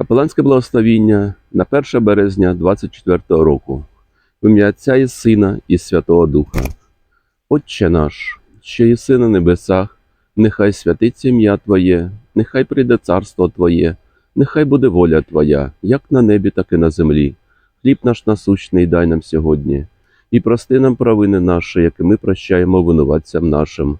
Капеланське благословіння на 1 березня 24 року. В ім'я Отця і Сина і Святого Духа. Отче наш, що єси на небесах, нехай святиться ім'я Твоє, нехай прийде царство Твоє, нехай буде воля Твоя, як на небі, так і на землі. Хліб наш насущний дай нам сьогодні, і прости нам провини наші, які ми прощаємо винуватцям нашим.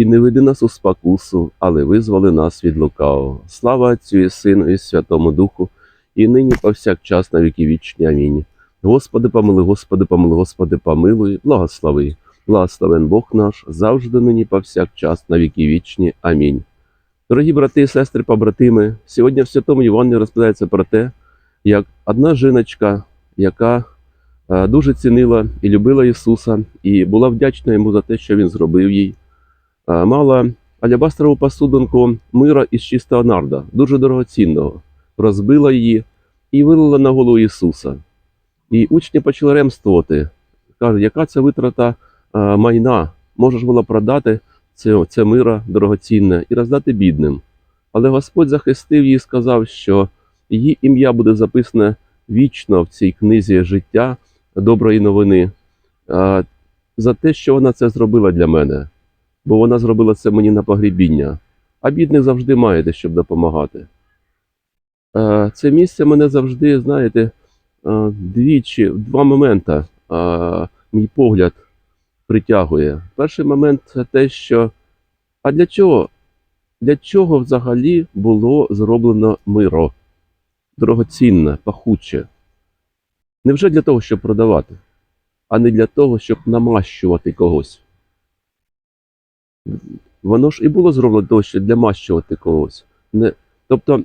І не веди нас у спокусу, але визволи нас від лукавого. Слава Отцю і Сину і Святому Духу, і нині повсякчас на віки вічні. Амінь. Господи, помилуй, Господи, помилуй, Господи, помилуй, благослови. Благословен Бог наш, завжди нині повсякчас на віки вічні. Амінь. Дорогі брати і сестри, побратими, сьогодні в Святому Євангелії розповідається про те, як одна жіночка, яка е, дуже цінила і любила Ісуса, і була вдячна йому за те, що Він зробив їй мала алябастрову посудинку мира із чистого нарда, дуже дорогоцінного, розбила її і вилила на голову Ісуса. І учні почали ремствувати. Каже, яка це витрата а, майна? Можеш було продати це, це мира дорогоцінне і роздати бідним. Але Господь захистив її і сказав, що її ім'я буде записане вічно в цій книзі життя доброї новини а, за те, що вона це зробила для мене бо вона зробила це мені на погрібіння, а бідних завжди маєте, щоб допомагати. Е, Це місце мене завжди, знаєте, е, двічі, два моменти е, мій погляд притягує. Перший момент це те, що а для чого? Для чого взагалі було зроблено миро? Дорогоцінне, пахуче? Невже для того, щоб продавати, а не для того, щоб намащувати когось? Воно ж і було зроблено для для мащувати когось. Не, тобто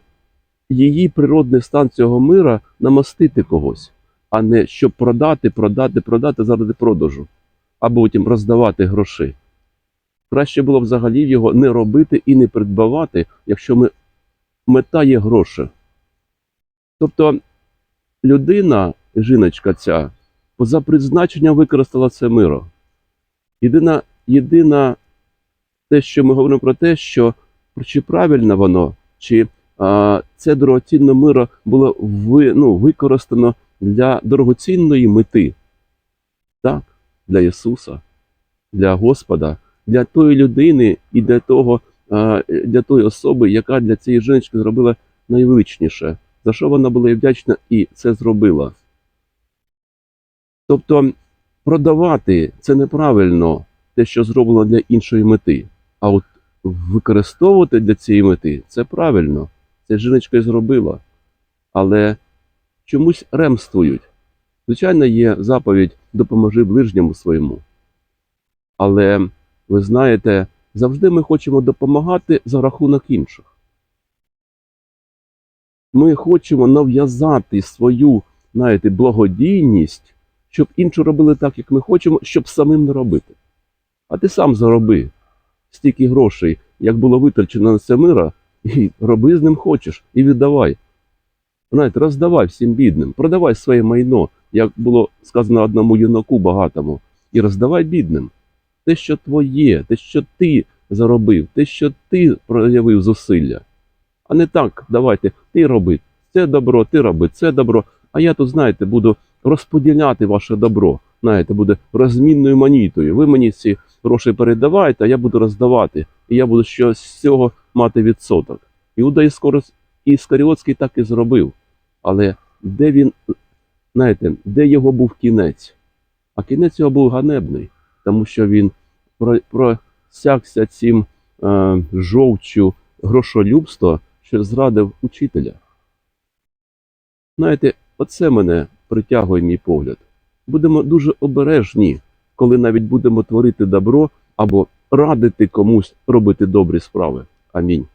її природний стан цього мира намастити когось, а не щоб продати, продати, продати заради продажу, або потім роздавати гроші. Краще було взагалі його не робити і не придбавати, якщо ми, мета є гроші. Тобто людина, жіночка ця, поза призначенням використала це миро. Єдина, єдина те, що ми говоримо про те, що чи правильно воно, чи а, це дорогоцінне миро було ви, ну, використано для дорогоцінної мети, так, для Ісуса, для Господа, для тої людини і для того, а, для тої особи, яка для цієї жіночки зробила найвеличніше, за що вона була їй вдячна і це зробила. Тобто продавати це неправильно те, що зроблено для іншої мети. А от використовувати для цієї мети це правильно. Це жіночка і зробила. Але чомусь ремствують. Звичайно, є заповідь допоможи ближньому своєму. Але ви знаєте, завжди ми хочемо допомагати за рахунок інших. Ми хочемо нав'язати свою, знаєте, благодійність, щоб інші робили так, як ми хочемо, щоб самим не робити. А ти сам зароби стільки грошей, як було витрачено на це мира, і роби з ним хочеш, і віддавай. Знаєте, роздавай всім бідним, продавай своє майно, як було сказано одному юнаку багатому, і роздавай бідним. Те, що твоє, те, що ти заробив, те, що ти проявив зусилля. А не так, давайте, ти роби це добро, ти роби це добро, а я тут, знаєте, буду розподіляти ваше добро. Знаєте, буде розмінною монітою. Ви мені ці гроші передавайте, а я буду роздавати, і я буду щось з цього мати відсоток. Іуда Іскаріотський так і зробив. Але де він, знаєте, де його був кінець? А кінець його був ганебний, тому що він про- просякся цим е, жовчю грошолюбства, що зрадив учителя. Знаєте, оце мене притягує мій погляд. Будемо дуже обережні, коли навіть будемо творити добро або радити комусь робити добрі справи. Амінь.